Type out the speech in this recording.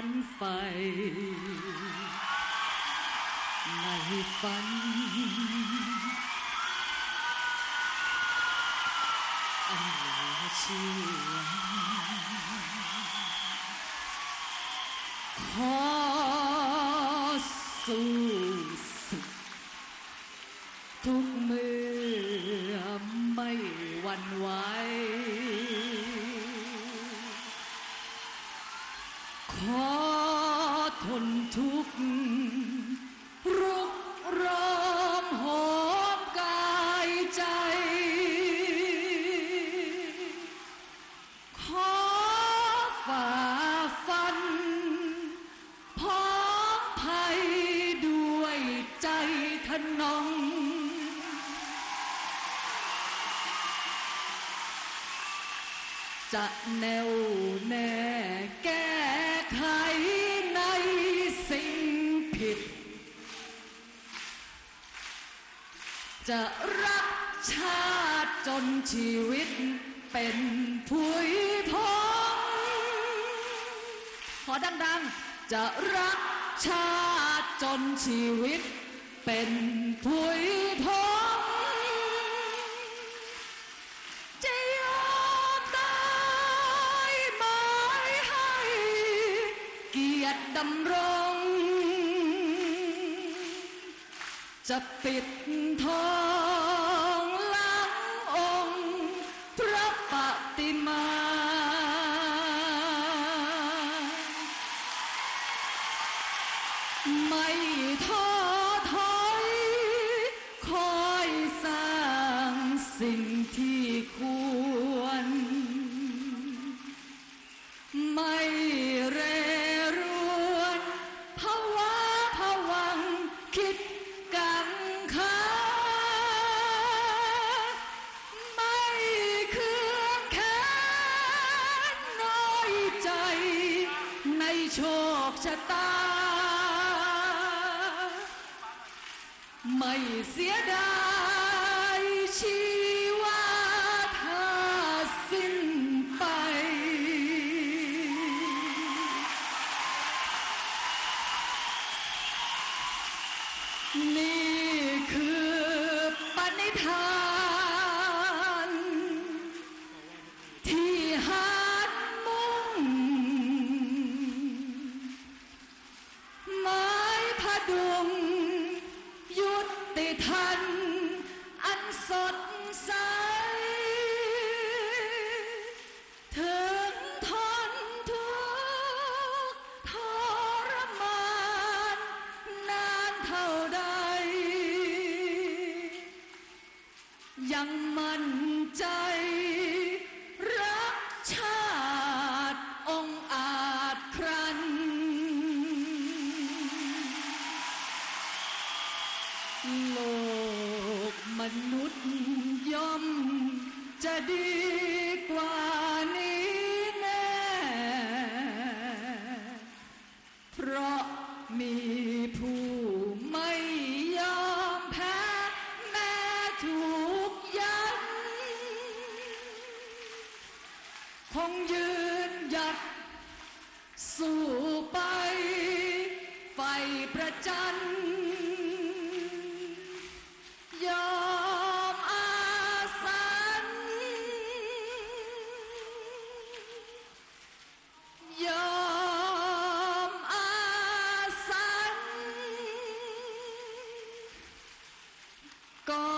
ฝันใฝ่ในฝันอันเหลือเชื่อขอสู้สุดทุกเมื่อไม่หวั่นไหว ทนทุกข์รุกรอมหอมกายใจ ขอฝ่าฟัน พร้อมภัยด้วยใจทนงจะแน่วแน่แก้ จะรักชาติจนชีวิตเป็นผุยพงขอดังๆ จะรักชาติจนชีวิตเป็นผุยพงจะยอมตายหมให้เกียรติดำรง จะปิดทองหลังองค์พระปฏิมา ไม่ท้อถอยคอยสร้างสิ่งที่คว ไม่เสียดายชีวาถ้าสิ้นไป นี่คือปณิธาน มั่นใจ รักชาติองค์อาจครัน โลกมนุษย์ย่อมจะดี คงยืนหยัด สู้ไปไฟประจันยอมอาสันยอมอาสันก่อ